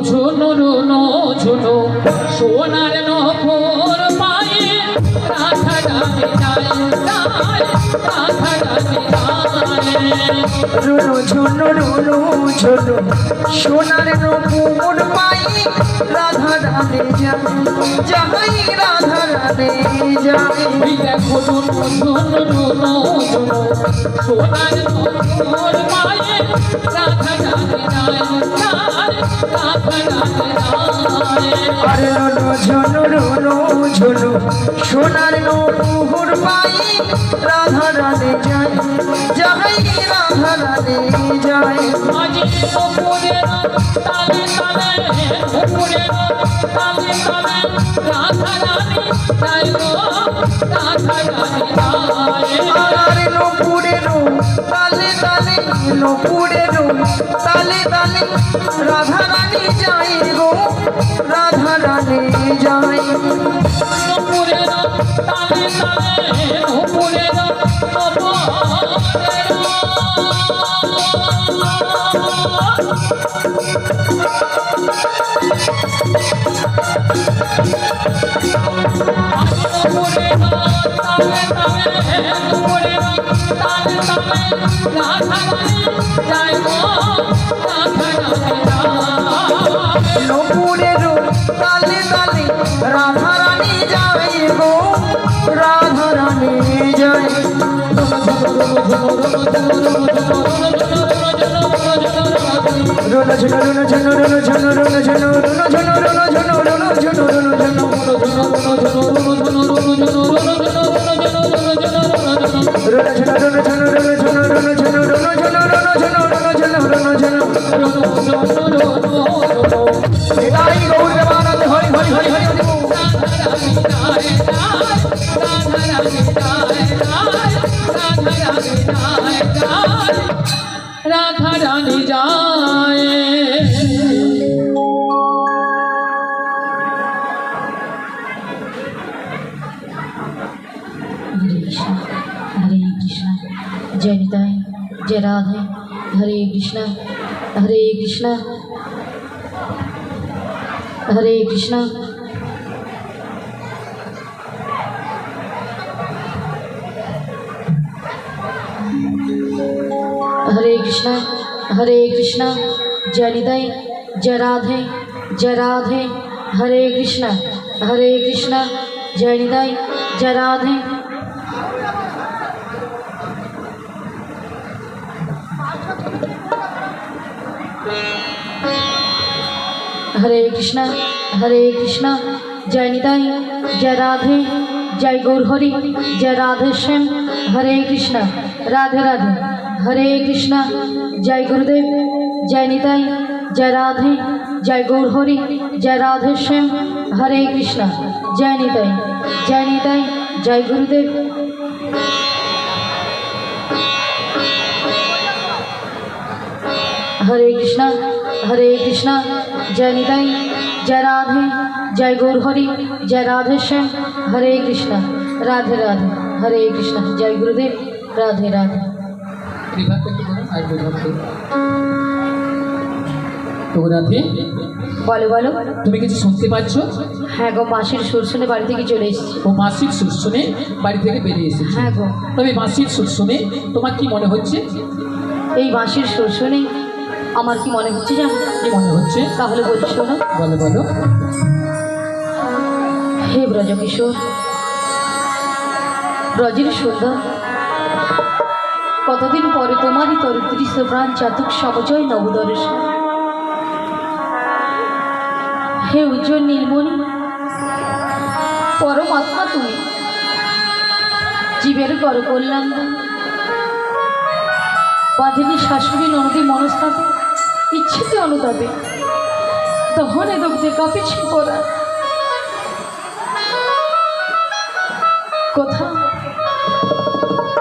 ঝুনু রুনু ঝুনু সোনার নখর পায়ে। রাধা রাধে যায় রাধা রুনু ঝুনু রুনু ঝুনু সোনার নপুর পাই রাধা যায় যাই রাধা রাধে যায় দেখো ঝুনু ঝুনু রুনু ঝুনু সোনার নখর পায়ে। রাধা রাধে যায় আরে রুনু ঝুনু রুনু ঝুনু সোনার নপুর পাই রাধা রাধে যায় যাই রাধা রাধে যায় আজি উপরের তালে তালে উপরের তালে তালে রাধা রানী তাই গো রাধা তাই আরে নপুরেরও তালে তালে নপুরেরও তালে তালে রাধা রুনো ঝুনো রুনো ঝুনো রুনো ঝুনো রুনো ঝুনো রুনো ঝুনো রুনো ঝুনো রুনো ঝুনো রুনো ঝুনো রুনো जय निताई जय राधे। हरे कृष्णा। हरे कृष्णा। हरे कृष्णा। हरे कृष्णा। हरे कृष्णा। जय निताई जय राधे। जय राधे। हरे कृष्णा। हरे कृष्णा। जय निताई जय राधे। হরে কৃষ্ণ হরে কৃষ্ণ। জয় নিতাই, জয় রাধে, জয় গৌর হরি, জয় রাধে শ্যাম। হরে কৃষ্ণ, রাধে রাধে। হরে কৃষ্ণ, জয় গুরুদেব, জয় নিতাই, জয় রাধে, জয় গৌর হরি, জয় রাধে শ্যাম। হরে কৃষ্ণ, জয় নিতাই জয় নিতাই, জয় গুরুদেব। হরে কৃষ্ণ হরে কৃষ্ণ। জয় নিতাই জয় রাধে জয় গৌর হরি জয় রাধেশ্যাম হরে কৃষ্ণ রাধে রাধে হরে কৃষ্ণ জয় গুরুদেব রাধে রাধে বলো বলো। তুমি কিছু শুনতে পাচ্ছ? হ্যাঁ গো মাসির সুর শুনে বাড়ি থেকে চলে এসেছি। ও মাসির সুর শুনে বাড়ি থেকে বেরিয়ে এসেছি। হ্যাঁ গো। তবে মাসির সুর শুনে তোমার কি মনে হচ্ছে? এই মাসির সুর শুনে আমার কি মনে হচ্ছে জানো? কি মনে হচ্ছে? তাহলে বলি শোনো। বলো বলো। হে ব্রজকিশোর ব্রজের সুন্দর কতদিন পরে তোমারই তোর দৃশ্য প্রাণ চাতুক সমজয় নবদর্শন। হে উজ্জ্বল নীলমণি পরমাত্মা তুমি জীবের গর কল্যাণ। বাঁধিনী শাশুড়ি নদী মনস্তাপে অনুতাপে। দহনে দগ্ধে কাঁপেছে পড়া কোথা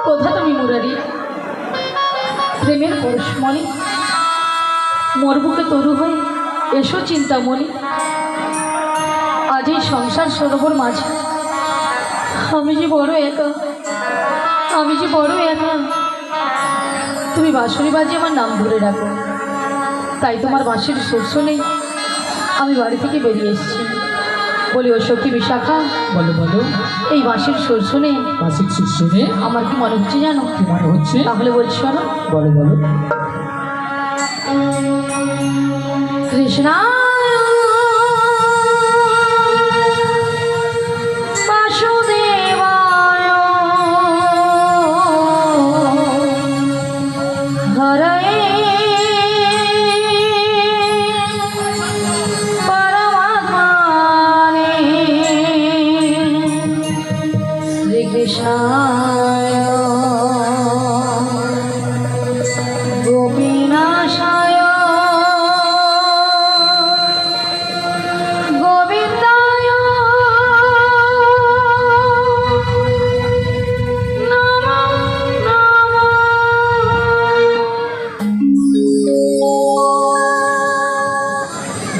কোথা তুমি মুরারি। প্রেমের পরশমণি মোর বুকে তরু হয়ে এসো চিন্তামণি আজ এই সংসার সরোবর মাঝে। আমি যে বড় একা, আমি যে বড় একা। তুমি বাঁশুরি বাজে আমার নাম ধরে রাখো। তাই তোমার বাঁশির শস্য নেই। আমি বাড়ি থেকে বেরিয়ে এসেছি। বলি ও সখী বিশাখা বলো বলো। এই বাঁশির সুর শুনে বাঁশির সুর নেই? আমার কি মনে হচ্ছে জানো? কি মনে হচ্ছে? তাহলে বলছো না বলো বলো। কৃষ্ণা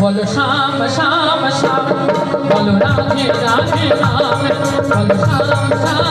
বলো শ্যাম শ্যাম শ্যাম। বলো রাধে রাধে রাম বলো শ্যাম শ্যাম।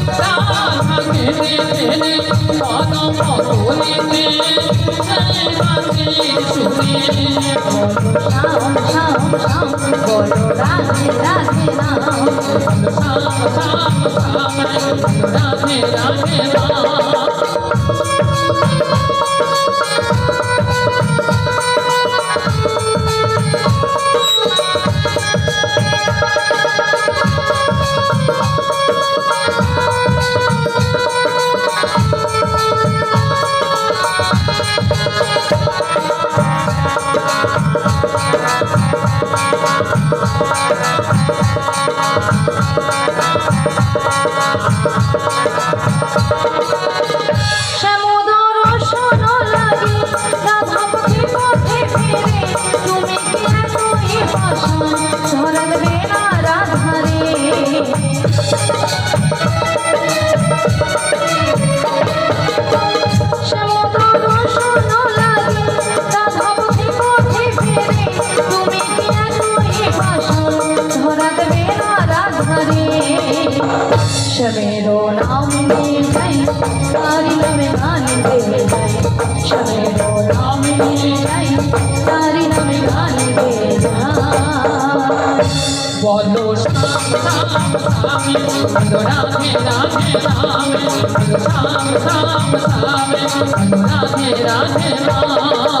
राधे राधे राम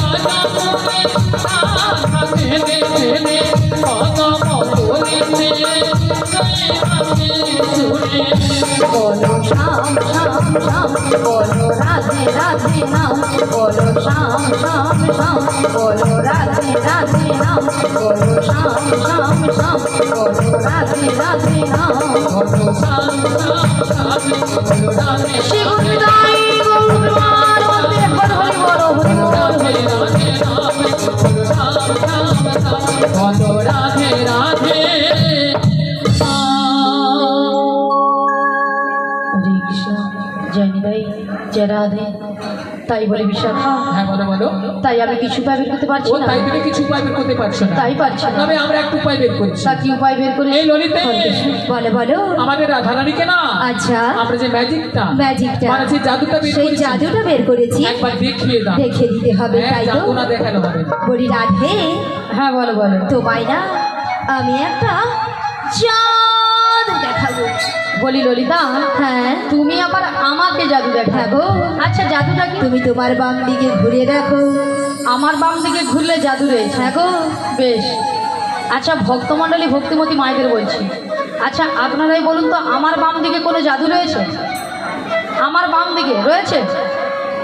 তাই বলে বিশাখা হ্যাঁ বলো বলো তাই আমি কিছু উপায় বের করতে পারছি না? তাই তুমি কিছু উপায় বের করতে পারছ না। তাই পারছি না। তবে আমরা একটু উপায় বের করছি। তা কি উপায় বের করে এই ললিতে। বলে বলো। আমাদের রাধারানীকে না আচ্ছা। আমরা যে ম্যাজিকটা ম্যাজিকটা। মানে যে জাদুটা বের করেছি সেই জাদুটা বের করেছি। একবার দেখিয়ে দাও। দেখে দিতে হবে হ্যাঁ তাই তো? জাদু না দেখানো হবে বলি রাধে। হ্যাঁ বলো বলো। তোমায় না আমি একটা দেখাবো বলি ললিতা হ্যাঁ? তুমি আবার আমাকে জাদু দেখাবো হ্যাঁ গো। আচ্ছা জাদুটা কি? তুমি তোমার বাম দিকে ঘুরে দেখো। আমার বাম দিকে ঘুরলে জাদু রয়েছে। হ্যাঁ গো। বেশ। আচ্ছা ভক্তমণ্ডলী ভক্তিমতী মায়েদের বলছি। আচ্ছা আপনারাই বলুন তো আমার বাম দিকে কোনো জাদু রয়েছে? আমার বাম দিকে রয়েছে?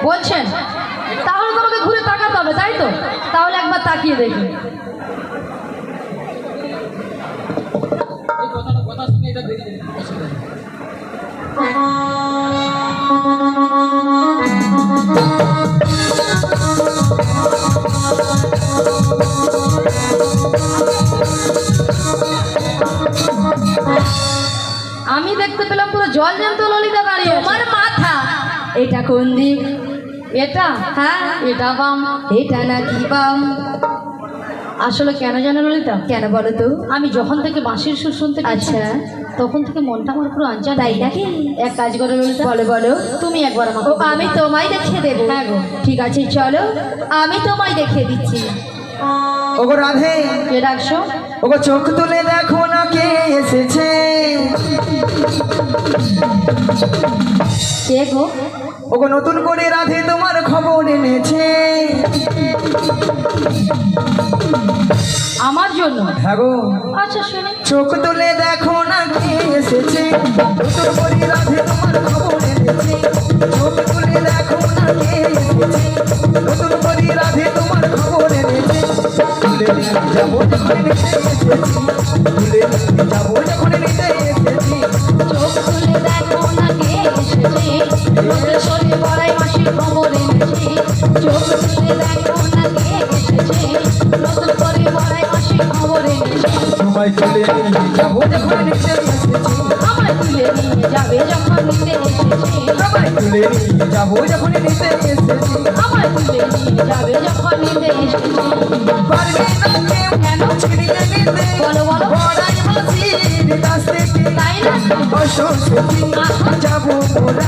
বলছেন। তাহলে তোমাকে ঘুরে তাকাতে হবে তাই তো? তাহলে একবার তাকিয়ে দেখি। এটা বেরিয়ে অসুবিধা আমি দেখতে পেলাম পুরো জল জ্যান্ত ললিতা দাঁড়িয়ে আছে। তোমার মাথা। এটা কোন দিক? এটা? হ্যাঁ এটা বাম। এটা নাকি বাম? আসলে কেন জানো ললিতা? কেন বলো তো? আমি যখন থেকে বাঁশির সুর শুনতে আচ্ছা। তখন থেকে মনটা আমার পুরো আঞ্চা তাই নাকি? এক কাজ করো ললিতা। বলো বলো। তুমি একবার আমাকে ও আমি তোমায় দেখিয়ে দেবো। হ্যাঁ গো। ঠিক আছে চলো। আমি তোমায় দেখে দিচ্ছি। ওগো রাধে। কে ডাকছো? ওগো চোখ তুলে দেখো না কে এসেছে। কে গো? ওগো নতুন করে রাধে তোমার খবর এনেছে। আমার জন্য? হ্যাঁ গো। আচ্ছা শুনি। চোখ তুলে দেখো না কে এসেছে। নতুন করে রাধে তোমার খবর এনেছে। চোখ তুলে দেখো না কে এসেছে। নতুন করে রাধে তোমার খবর এনেছে। তুলে যাব যখন নিতে এসেছি। তুলে যাব যখন নিতে বড়াই মাসির চোখ খুলে দেখো না কে এসেছে নতুন করে বড়াই মাসির খবর এনেছে তোমায় তুলে নিয়ে যাব যখন নিতে আমায় তুলে নিয়ে যাবে যখন নিতে এসেছে। তোমায় তুলে নিয়ে যাব যখন নিতে এসেছি। আমায় তুলে নিয়ে যাবে যখন নিতে এসেছে পারবে না কেউ কেন ছিনিয়ে নিতে বলো বলো। বড়াই মাসির কাছ থেকে। তাই না? অসুখী যাব মোরা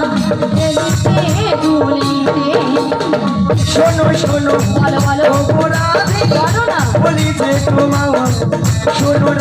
শোনো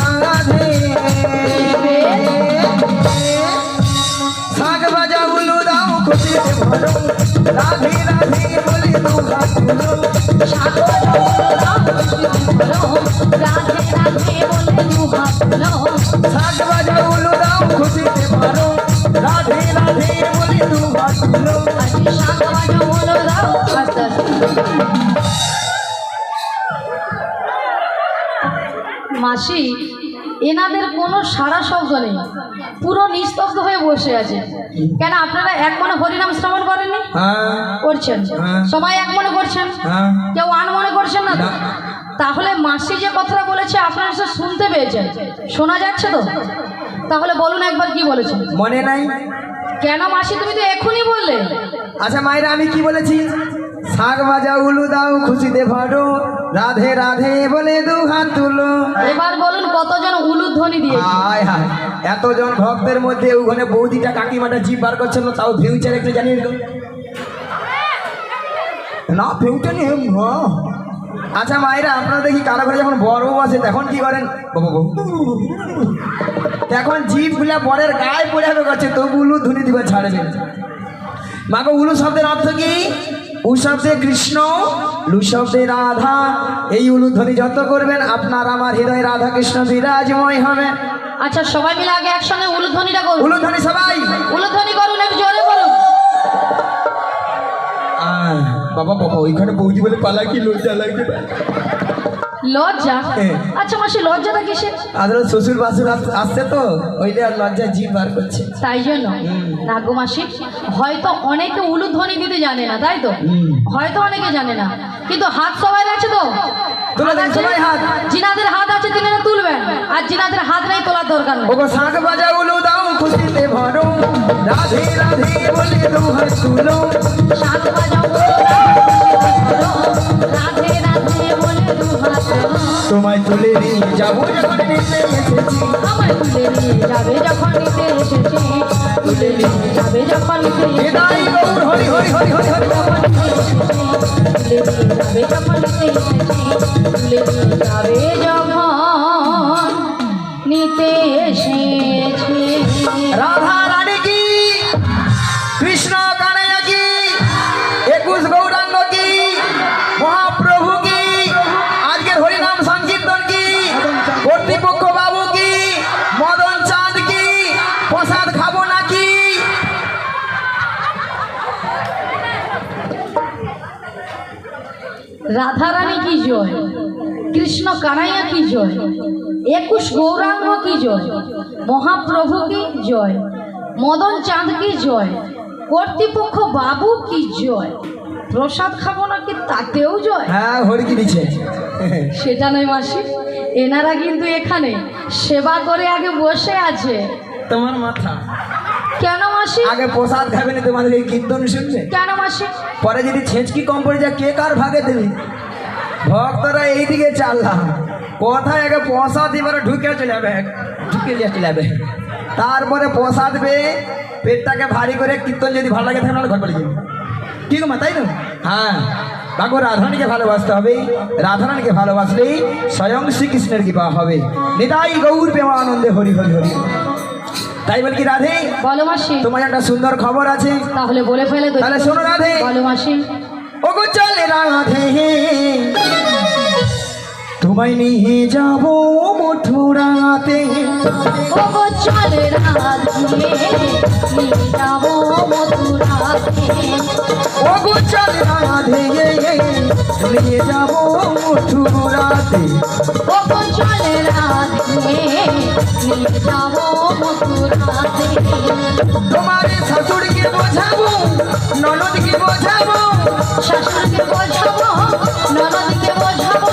শব্দ নেই। পুরো নিস্তব্ধ হয়ে বসে আছে। কেন আপনারা এক মনে হরিনাম শ্রবণ করেননি? হ্যাঁ। করছেন। হ্যাঁ। সবাই এক মনে করছেন? হ্যাঁ। কেউ আন মনে করছেন না। তাহলে মাসি যে কথাটা বলেছে আপনারা সে শুনতে পেয়েছেন। শোনা যাচ্ছে তো? তাহলে বলুন একবার কি বলেছেন। মনে নাই? কেন মাসি তুমি তো এখনই বললে। আচ্ছা মায়েরা আমি কি বলেছি? শাক ভাজা উলু দাও খুশিতে ভরো রাধে রাধে বলে দু হাত তুলো। এবার বলুন কতজন উলুধ্বনি দিয়েছে? হায় হায় এতজন ভক্তের মধ্যে ওখানে বৌদিটা কাকিমাটা জিপ বার করছিল তাও ফিউচার একটু জানিয়ে দিল। না ফিউচার নেই আচ্ছা মায়েরা আপনারা দেখি কারও ঘরে যখন বড় আসে তখন কি করেন? বাবু বাবু তখন জিভগুলা বরের গায়ে পড়ে হবে করছে তবু উলু ধুনি দিবে ছাড়বে। মাগো উলু শব্দের অর্থ কি? উ শব্দে কৃষ্ণ লুশব্দে রাধা। এই উলুধ্বনি যত করবেন আপনার আমার হৃদয় রাধা কৃষ্ণ বিরাজময় হবে। আচ্ছা সবাই মিলে আগে একসঙ্গে উলুধ্বনিটা করুন। উলুধ্বনি সবাই। উলুধ্বনি করুন একটু জোরে করুন আহ, বাবা বাবা ওইখানে বৌদি বলে পালা কি লজ্জা লাগছে লজ্জা। আচ্ছা মাসি লজ্জাটা কিসের? আদর শ্বশুর বাসুর আসছে তো ওইটা লজ্জা জিভ বার করছে। তাই জন্য? না গো মাসি হয়তো অনেকে উলুধ্বনি দিতে জানে না তাই তো। হয়তো অনেকে জানে না। কিন্তু হাত সবাই আছে তো। জিনাদের হাত আছে তিনারা তুলবেন আর জিনাদের হাত নেই তোলার দরকার নেই। ওগো বাজা উলু দাও খুশিতে ভরো। রাধে রাধে বলে দুহার তুলো। তোমায় তুলে নিয়ে যাব যখন এসেছি। কানাইয়া কি জয়? একুশ গৌরাঙ্গ কি জয়? মহাপ্রভু কি জয়? মদন চাঁদ কি জয়? কর্তৃপক্ষ বাবু কি জয়? প্রসাদ খাব নাকি তাতেও জয়? হ্যাঁ হরিকি দিচ্ছে? সেটা নয় মাসি এনারা কিন্তু এখানে সেবা করে আগে বসে আছে। তোমার মাথা। কেন মাসি? আগে প্রসাদ খাবে না তোমাদের এই কীর্তন শুনবে? কেন মাসি? পরে যদি ছেঁচকি কম পড়ে যায় কে কার ভাগে দেবে? ভক্তরা এইদিকে চাললাম কোথায় আগে প্রসাদ এবারে ঢুকে চলে যাবে। ঢুকে নিয়ে চলে যাবে। তারপরে প্রসাদ পেয়ে পেটটাকে ভারী করে কীর্তন যদি ভালো লাগে তাহলে ঘর বাড়ি যাবে। কি গো মা তাই তো? হ্যাঁ। দেখো রাধারানীকে ভালোবাসতে হবে। রাধারানীকে ভালোবাসলেই স্বয়ং শ্রীকৃষ্ণের কৃপা হবে। নিতাই গৌর প্রেমা আনন্দে হরি হরি হরি। তাই বল কি রাধে? বলো মাসি। তোমার একটা সুন্দর খবর আছে। তাহলে বলে ফেলে তাহলে শোনো রাধে। বলো মাসি। ওগো চলে রাধে। তোমায় নিয়ে যাব মথুরাতে রাধে নিয়ে যাব মথুরাতে ওগো চলে রাধে নিয়ে যাব মথুরাতে ও গো রাধে নিয়ে যাব মথুরাতে তোমার শাশুড়িকে বোঝাবো ননদকে বোঝাবো। শাশুড়িকে বোঝাবো ননদকে বোঝাবো।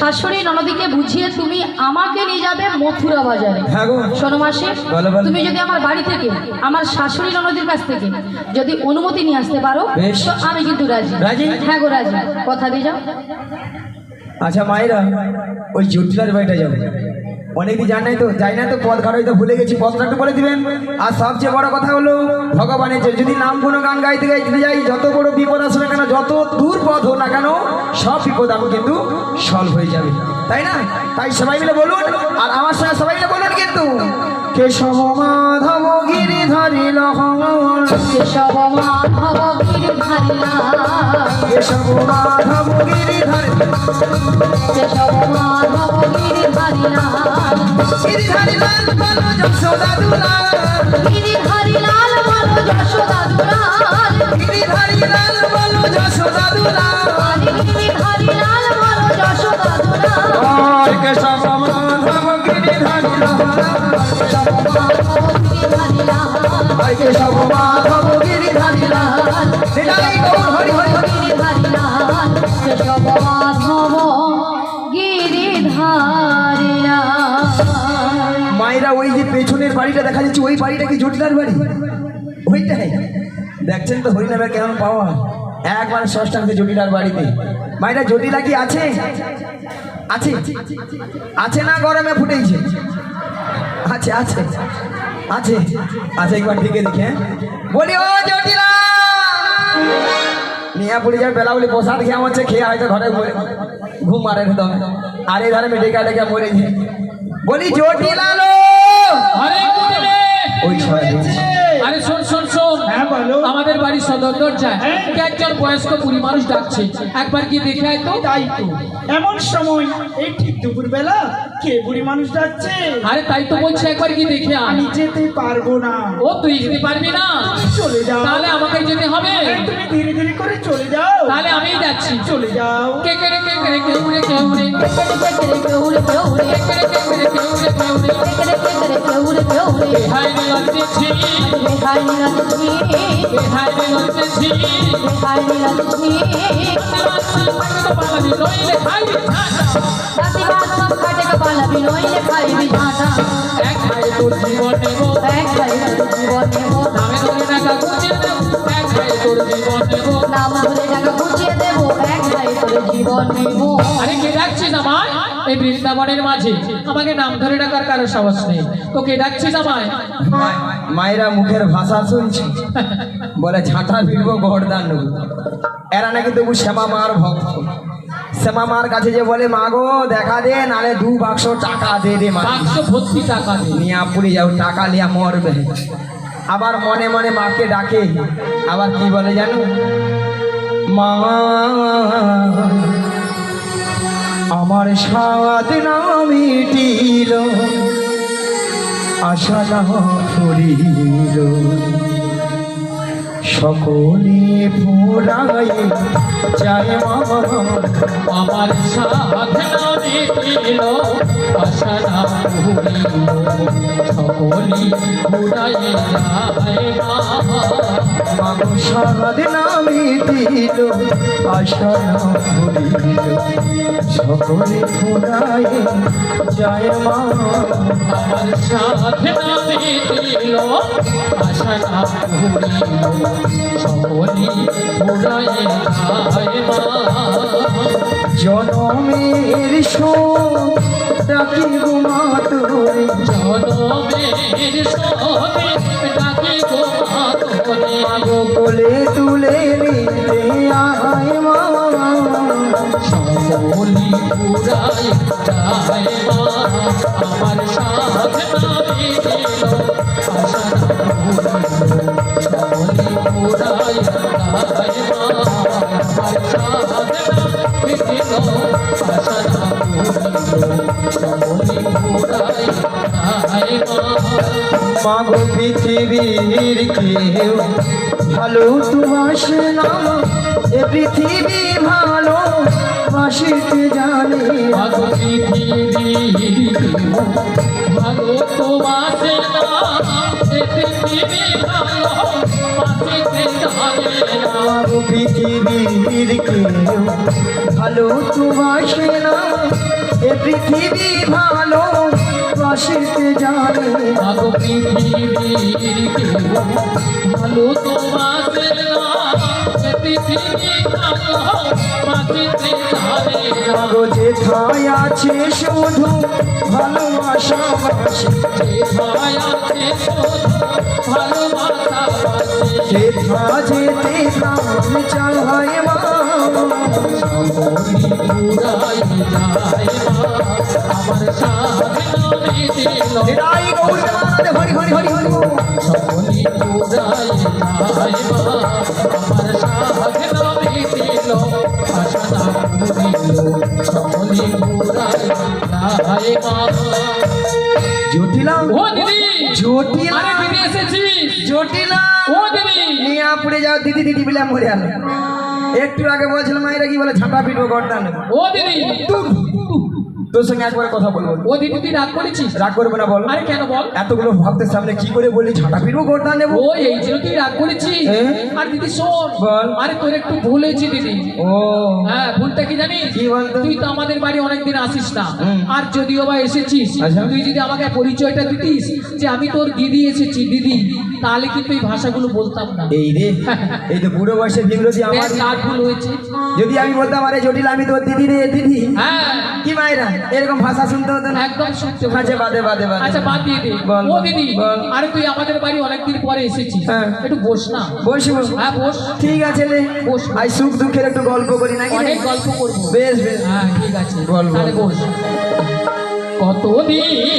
শাশুড়ি ননদীকে বুঝিয়ে তুমি আমাকে নিয়ে যাবে মথুরা বাজারে। হ্যাঁ শোনো মাসি। তুমি যদি আমার বাড়ি থেকে আমার শাশুড়ি ননদীর কাছ থেকে যদি অনুমতি নিয়ে আসতে পারো তো আমি কিন্তু রাজি। রাজি? হ্যাঁ গো রাজি। কথা দিয়ে যাও। আচ্ছা মায়েরা ওই জটিলার বাড়িটা যাব অনেকদিন জানাই তো যাই না তো পথ ঘাট হয়তো ভুলে গেছি পথটা একটু বলে দিবেন? আর সবচেয়ে বড় কথা হলো, ভগবানের যে যদি নাম কোনো গান গাইতে গাইতে যাই, যত বড় বিপদ আসবে কেন, যত দূর পথ হোক না কেন, সব বিপদ আমি কিন্তু সলভ হয়ে যাবে। তাই না? তাই সবাই মিলে বলুন, আর আমার সঙ্গে সবাই মিলে বলুন কিন্তু। কেশব মাধব গিরিধারী লহন কেশব মাধব গিরিধারিলা কেশব গিরিধারী কেশব মাধব গিরিধারী গিরিধারী কেশব মাধব মায়েরা, ওই যে পেছনের বাড়িটা দেখা যাচ্ছে, ওই বাড়িটা কি জটিলার বাড়ি? ওইটাই দেখছেন তো হরিনামের কেমন পাওয়া? একবার ষষ্ঠাঙ্গে জটিলার বাড়িতে। মায়েরা, জটিলা কি আছে? আছে? আছে না গরমে ফুটেছে আছে আছে আছে। আছে একবার দিকে দেখে হ্যাঁ? বলি ও জটিলা! নিয়ে পড়ে যায় বেলা বলি প্রসাদ খেয়ে হচ্ছে খেয়ে হয়তো ঘরে ঘুরে ঘুম মারে একদম আর এই ধারে মেডিকা ডেকে মরেছে বলি জটিলা লো! ওই ছয় আরে শোন শোন শোন হ্যাঁ বলো আমাদের বাড়ির সদর দরজায় একজন বয়স্ক বুড়ি মানুষ ডাকছে একবার গিয়ে দেখে আয় তো তাই তো এমন সময় এই ঠিক দুপুর বেলা কে বুড়ি মানুষ যাচ্ছে আরে তাই তো বলছি একবার গিয়ে দেখে আমি যেতে পারব না ও তুই যেতে পারবি না চলে যাও তাহলে আমাকে যেতে হবে তুমি ধীরে ধীরে করে চলে যাও তাহলে আমিই যাচ্ছি চলে যাও কে কে রে কে কে কে উড়ে কে উড়ে কেকরে কেউরে কেউরে কে কে রে কে কে রে কে উড়ে কে উড়ে কেকরে কেকরে কেউরে কেউরে হাই রে লজ্জেছি হাই রে রাতে হাই ধরে টাকা গুছিয়ে দেব এক হাই তোর বৃন্দাবনের মাঝে। আমাকে নাম ধরে ডাকার কারও সাহস নেই। তো কে ডাকছিস মায়েরা মুখের ভাষা শুনছি। বলে ঝাঁটা ভিড়বো গড়দান এরা নাকি তবু শ্যামা মার ভক্ত। শ্যামা মার কাছে যে বলে মা গো দেখা দে নালে দু বাক্স টাকা দে দে মা। বাক্স ভর্তি টাকা দে। নিয়া পুরি যাও টাকা লিয়া মরবে। আবার মনে মনে মাকে ডাকে আবার কি বলে জানো? মা আমার স্বাদ না মিটিল আশা না ফুরিল সকলে পুরাই যায় আমার সাধনা মিটিল আশা না ভুলিল। সকলি সকলে ফুরায় যায় মা আমার সাধনা সকলি ঘুরাই যায় মা। জনমের শোক ডাকি গুমা তোরে। জনমের সবে ডাকে গো তোরে। মাগো কোলে তুলে নিতে আয় মা। সকলি পুরাই যায় মা। আমার সাধনা দিল আশা না ভুলিল সকলি মাগো পৃথিবীর কেউ ভালো তুমাসে না এ পৃথিবী ভালো বাসিতে জানে। ভালো পৃথিবী ভালো তোমাকে না এ পৃথিবী ভালো মাগো পৃথিবীর কেউ ভালো তুমাসে না, এ পৃথিবী ভালো বাসিতে জানে। ভালো পৃথিবীর ভালো তোমাকে না, এ পৃথিবী ভালো। মাগো যেথায় আছে শুধু ভালোবাসা ভালোবাসা যেতে প্রাণ পুরাই যায় মা দেবানন্দে হরি হরি হরি হরি। মা জটিলা ও দিদি। জটিলা আরে দিদি এসেছি জটিলা ও দিদি। নিয়ে পড়ে যাও দিদি দিদি বলে মরে আলো একটু আগে বলছিলাম মায়েরা কি বলে ঝাঁটা পিটবো নেব ও দিদি। তোর সঙ্গে একবার কথা বলব। ও দিদি তুই রাগ করেছিস? রাগ করবে না বল। আরে কেন বল? এতগুলো ভক্তের সামনে কি করে বলি? ঝাঁটা ফিরবো গোটা নেব? ও এই জন্য তুই রাগ করেছিস। হ্যাঁ। আর দিদি শোন। বল। আরে তোর একটু ভুল হয়েছে দিদি। ও। হ্যাঁ ভুলটা কি জানিস? কি বলতো? তুই তো আমাদের বাড়ি অনেকদিন আসিস না। আর যদিও বা এসেছিস আচ্ছা। তুই যদি আমাকে পরিচয়টা দিতিস যে আমি তোর দিদি এসেছি দিদি তাহলে কিন্তু এই ভাষাগুলো বলতাম না। এই রে এই তো বুড়ো বয়সে বিমরতি আমার কার ভুল হয়েছে। যদি আমি বলতাম আরে জটিল আমি তোর দিদি রে দিদি। হ্যাঁ। কি মায়েরা এরকম ভাষা শুনতে হতো না? একদম শুনতে। আচ্ছা বাদে বাদে বাদে। আচ্ছা বাদ দিয়ে দে। বল, ও দিদি আরে তুই আমাদের বাড়ি অনেকদিন পরে এসেছিস। হ্যাঁ। একটু বস না। বসি বস। হ্যাঁ বস। ঠিক আছে রে। বস। আই সুখ দুঃখের একটু গল্প করি নাকি? অনেক গল্প করব। বেশ বেশ। হ্যাঁ ঠিক আছে। বল, বল। তাহলে বস। কতদিন